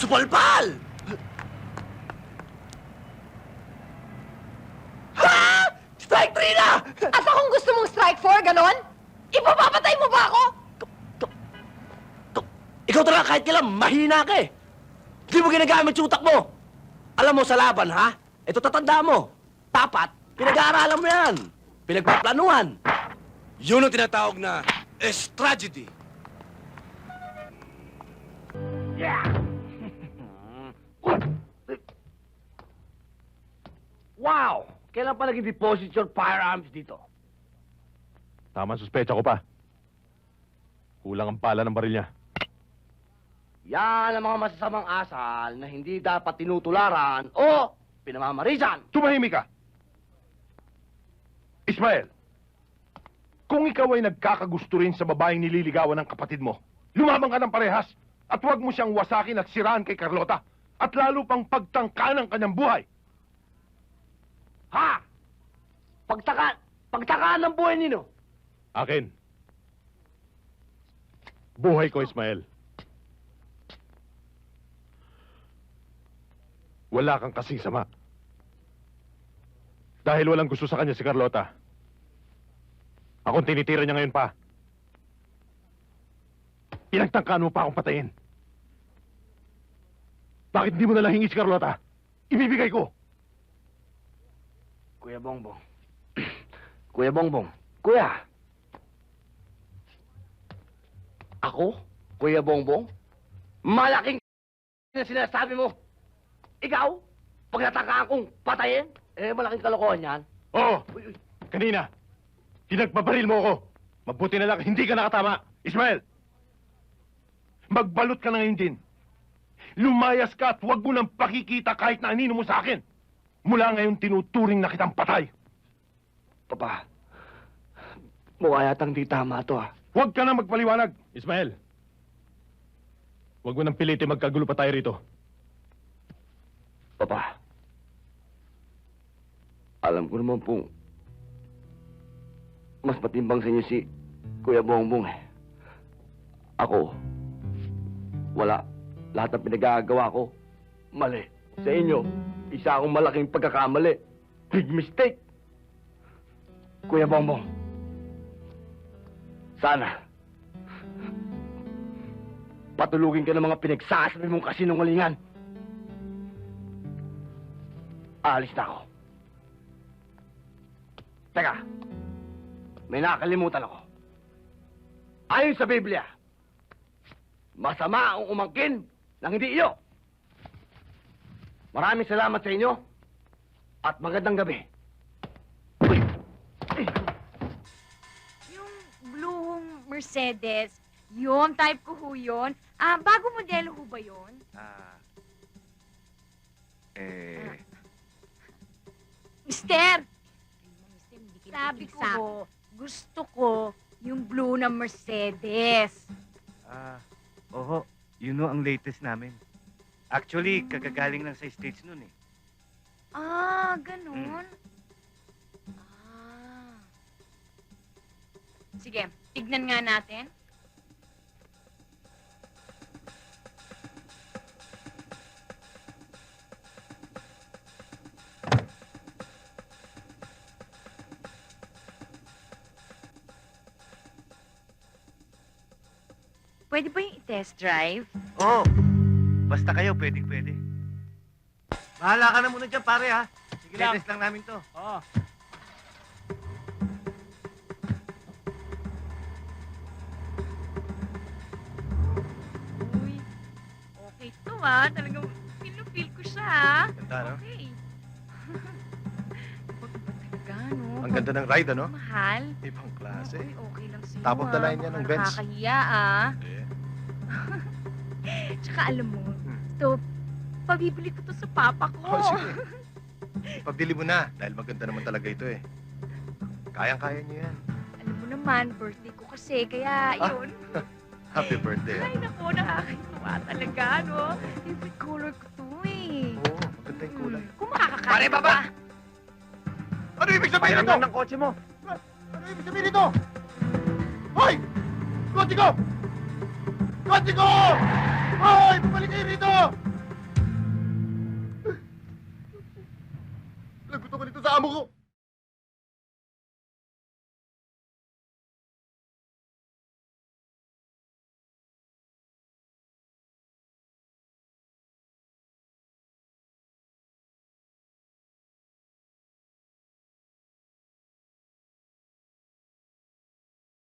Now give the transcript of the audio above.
Supalpal! Ha? Strike three na! At kung gusto mong strike four, ganon? Ipapapatay mo ba ako? Ikaw talaga kahit kailan, mahina ka eh. Hindi mo ginagamit yung utak mo. Alam mo sa laban, ha? Ito tatanda mo. Dapat, pinag-aaralan mo yan. Pinagpaplanuhan. Yun ang tinatawag na is tragedy. Yeah! Wow! Kailan pa naging deposit your firearms dito? Tama suspecha ko pa. Kulang ang pala ng baril niya. Yan ang mga masasamang asal na hindi dapat tinutularan o pinamamarisan. Tumahimik ka! Ismael, kung ikaw ay nagkakagusto rin sa babaeng nililigawan ng kapatid mo, lumabang ka ng parehas at huwag mo siyang wasakin at siraan kay Carlota at lalo pang pagtangka ng kanyang buhay. Ha? Pagtaka, pagtakaan ng buhay nino. Akin. Buhay ko, Ismael. Wala kang kasing sama. Dahil walang gusto sa kanya si Carlota. Akong tinitira niya ngayon pa. Pinagtangkaan mo pa akong patayin. Bakit hindi mo nalang hingi si Carlota? Ibibigay ko. Kuya Bongbong. Kuya Bongbong. Kuya. Ako? Kuya Bongbong? Malaking na sinasabi mo. Ikaw? Pag natakaan kong patayin? Eh, malaking kalokohan yan. Oo, Uy, uy. kanina. Pinagpabaril mo ako. Mabuti na lang, hindi ka nakatama. Ismael! Magbalot ka na ngayon din. Lumayas ka at huwag mo nang pakikita kahit na anino mo sa akin. Mula ngayon tinuturing na kitang patay. Papa, mukha yatang di tama to ah. Huwag ka na magpaliwanag. Ismael, huwag mo nang pilitin magkagulo pa tayo rito. Papa, alam ko naman pong mas matimbang sa inyo si Kuya Bongbong eh. Ako, wala. Lahat ng pinagagawa ko, mali. Sa inyo, isa akong malaking pagkakamali. Big mistake. Kuya Bongbong, sana, patulugin ka ng mga pinagsasabi mong kasinungalingan. Aalis na ako. Teka, may nakakalimutan ako. Ayon sa Biblia, masama ang umangkin ng hindi iyo. Maraming salamat sa inyo at magandang gabi. Yung blue Mercedes, yun, type ko ho yun. Ah, bago modelo ho ba yun? Ah. Eh, Mister! Sabi ko ho, gusto ko yung blue na Mercedes. ah, oho, yun no ang latest namin. Actually, kagagaling lang sa States nun eh. Ah, ganun? Ah. Sige, tignan nga natin. Pwede ba yung i-test drive? Oo, basta kayo, pwedeng pwede. Bahala ka na muna dyan, pare ha. Sige lang. Latest lang namin to. Oo. Uy, okay to ah. Talagang feel ko siya ah. Ganda, no? Okay. Wag ba talaga, no? Ang ganda ng ride, ano? Mahal. Ibang klase. Uy, okay lang sa'yo Top of the ah. line yan ng Benz. Nakakahiya ah. Eh. Tsaka alam mo, Hmm. to, pabibili ko to sa papa ko. Oh, sige. Pabili mo na, dahil maganda naman talaga ito eh. Kayang-kaya niyo yan. Alam mo naman, birthday ko kasi, kaya Ah. yun. Happy birthday. Ay, naku, nakakatuwa talaga, no? Favorite color ko to eh. Oo, maganda yung kulay. Hmm, Kung makakakain Pare, ka baba! ba? Ano ibig sabihin nito? ng kotse mo. Ano ibig sabihin nito? Hoy! Kotse ko! Kotse ko! Hoy! Bumalik kayo rito! Lagot ako dito sa amo ko.